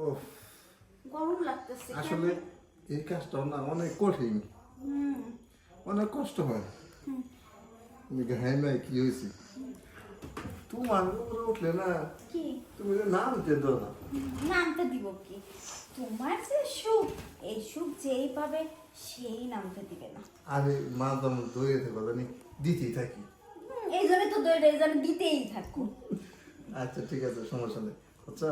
ও গরম লাগতেছে আসলে এই কাজটা না অনেক কঠিন। অনেক কষ্ট হয়। তুমি ঘাইমাই কি হয়েছে? তোমার উপরে উঠলে না কি? তুমি যে নাম দিয়ে দাও না। নামতে দিব কি? তোমার যে সুখ এই সুখ যেই পাবে সেই নামতে দিবে না। আমি মা যেমন দৌড়ে থাকো জানি দিতেই থাকি। এই জন্য তো দইটা এই জন্য দিতেই থাকো। আচ্ছা ঠিক আছে সমস্যা নেই। আচ্ছা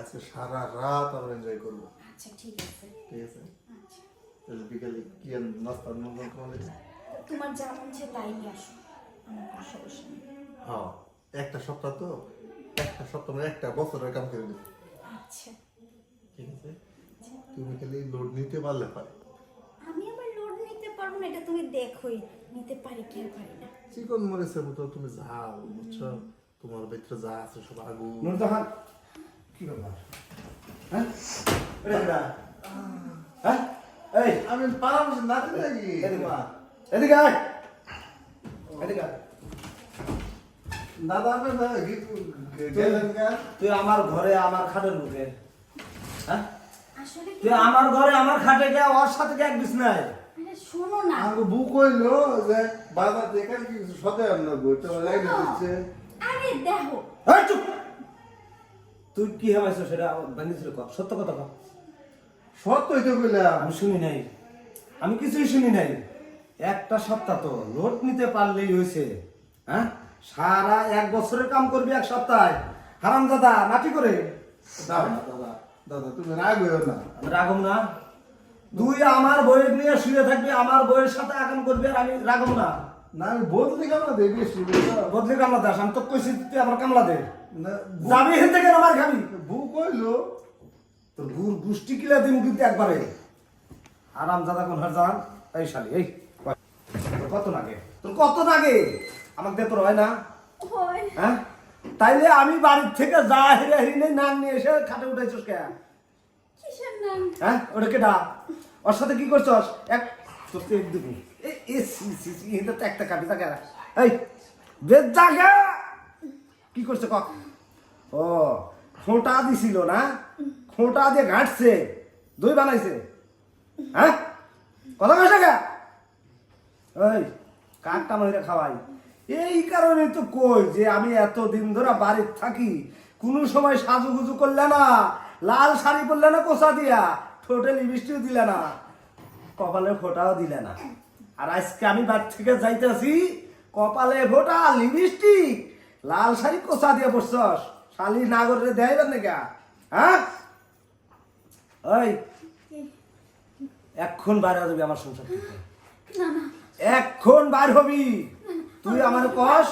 আজকে সারা রাত আমরা এনজয় করব। আচ্ছা ঠিক আছে। ঠিক আছে? আচ্ছা। তাহলে বিকালে কি নাস্তা নন্দন তোমাদের তোমার যা মন চায় তাই নিয়ে আসো আমার কোনো সমস্যা নেই। হ্যাঁ একটা সপ্তাহ তো একটা সপ্তাহ মানে একটা বছরের কাম করে দেবো আচ্ছা। ঠিক আছে? তুমি খালি লোড নিতে পারলে পারে। আমি আবার লোড নিতে পারব না এটা তুমি দেখোই নিতে পারি কি পারি না। চিকন মরিচের মতো তুমি যাও বুঝছ? তোমার ভিতরে যা আছে সব আগুন নুরজাহান কি ব্যাপার হ্যাঁ এটা কি না? হ্যাঁ এই আমি পারা বসে নাচি নাকি এদিকে আয়। এদিকে আয় এদিকে আয়। দাদা আপনি না গীত গেলেন তুই আমার ঘরে আমার খাটের মুখে হ্যাঁ আসলে কি তুই আমার ঘরে আমার খাটে গিয়ে ওর সাথে গিয়ে এক বিছনায় আরে শোনো না আমাকে বুক হইল যে বাজার থেকে কিছু সদে আমরা ঘুরতে লাইনে আরে দেখো। এই চুপ। তুই কি হয়েছে সেটা? সত্য কথা আমি শুনি নাই। আমি কিছুই শুনি নাই। একটা সপ্তাহ তো লোট নিতে পারলেই হয়েছে। হ্যাঁ? সারা এক বছরের কাম করবি এক সপ্তাহে। হারাম দাদা নাটি করে। দাদা দাদা। দাদা, তুমি রাগ হইও না। রাগম না। তুই আমার বইয়ের নিয়ে শুয়ে থাকবি, আমার বইয়ের সাথে আগাম করবি আর আমি রাগম না। না আমি বলতে কেমন দেবি বুঝছ বদলি কামলা দাস আমি তো কইছি তুই আমার কামলা দে। না যাবি হেন থেকে আমার খাবি? বুক হইল তোর গুর গুষ্টি কিলা দিম কিন্তু একবারে। আরাম দাদা কোন হার যান এই শালি এই কত লাগে তোর কত লাগে আমাকে দে তোর হয় না? হয়। হ্যাঁ? তাইলে আমি বাড়ির থেকে যা হেরে হেরে নাম নিয়ে এসে খাটে উঠাইছিস কে? কিসের নাম? হ্যাঁ ওটা কেডা ওর সাথে কি করছস? এক তোর তো এক এটা তো একটা কাটি থাকে এই বেদ জাগা কি করছে কক ও, খোঁটা দিছিল না? খোঁটা দিয়ে ঘাটছে। দই বানাইছে। হ্যাঁ? কথা কইছে কে এই কাকটা মহিলা খাওয়াই। এই কারণে তো কই যে আমি এত দিন ধরে বাড়িতে থাকি, কোন সময় সাজুগুজু করলে না, লাল শাড়ি পরলে না কোসা দিয়া, ঠোঁটে লিপস্টিক দিলে না, কপালে ফোঁটাও দিলে না। আর আজকে আমি বাড়ি থেকে যাইতেছি কপালে ফোঁটা লিপস্টিক লাল শাড়ি কোসা দিয়ে পড়ছস শালি নাগরে দেয়বেন নাকি? হ্যাঁ? ওই এক্ষণ বাইরে যাবি আমার সংসার থেকে। না না। এখন বার হবি। তুই আমার কস?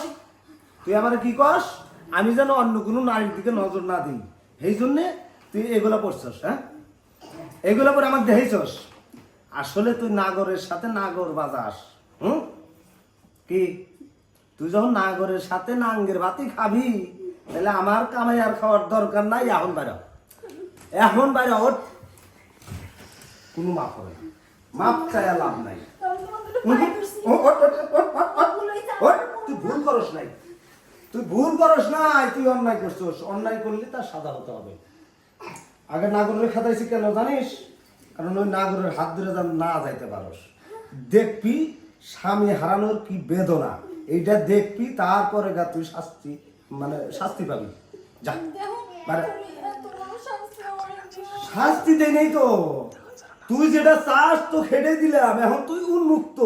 তুই আমার কি কস? আমি যেন অন্য কোনো নারীর দিকে নজর না দিই। সেই জন্যে তুই এগুলো পড়ছস হ্যাঁ? এগুলো পরে আমাকে দেখেছস আসলে তুই নাগরের সাথে নাগর বাজাস হুম? কি? তুই যখন নাগরের সাথে নাঙ্গের ভাতি খাবি তাহলে আমার কামাই আর খাওয়ার দরকার নাই এখন বাইরে। এখন বাইরে ওর কোনো মাপ হবে না। মাপ লাভ নাই। তুই ভুল করস নাই। তুই ভুল করস নাই তুই অন্যায় করছিস। অন্যায় করলে তার সাদা হতে হবে। আগে নাগরের খাতাইছি কেন জানিস? কারণ ওই নাগরের হাত ধরে যেন না যাইতে পারস। দেখবি স্বামী হারানোর কি বেদনা। এইটা দেখবি তারপরে গা তুই শাস্তি মানে শাস্তি পাবি। যা। মানে শাস্তি দেই নেই তো। তুই যেটা চাস তো খেটে দিলাম এখন তুই উন্মুক্ত।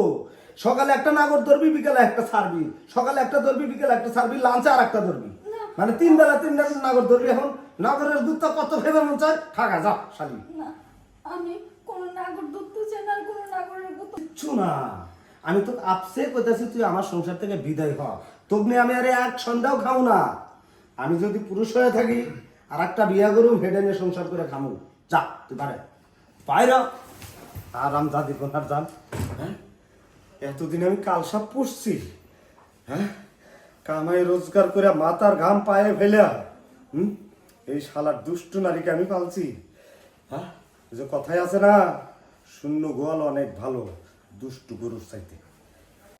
সকালে একটা নাগর ধরবি বিকালে একটা ছাড়বি। সকালে একটা ধরবি বিকালে একটা ছাড়বি লাঞ্চে আর একটা ধরবি মানে তিন বেলা তিন বেলা নাগর ধরবি এখন। নাগরের দুধটা কত ফেবে মন চায় থাকা যা শালি। আমি কোন নাগর চাই না কোন নাগরের মতো। কিচ্ছু না। আমি তো আপসে কইতাছি, তুই আমার সংসার থেকে বিদায় হ। তোকে আমি আরে এক সন্ধ্যাও খাও না। আমি যদি পুরুষ হয়ে থাকি আর একটা বিয়া করুম হেডে নিয়ে সংসার করে খামু। যা, তুই বাইরে। বাইরে আরাম দাদি কোনার যান। হ্যাঁ? এতদিন আমি কালসাপ পুষছি। হ্যাঁ? কামাই রোজগার করে মাথার ঘাম পায়ে ফেলে। হুম? এই শালার দুষ্ট নারীকে আমি পালছি। হ্যাঁ? যে কথাই আছে না? শূন্য গোয়াল অনেক ভালো দুষ্টু গরুর চাইতে।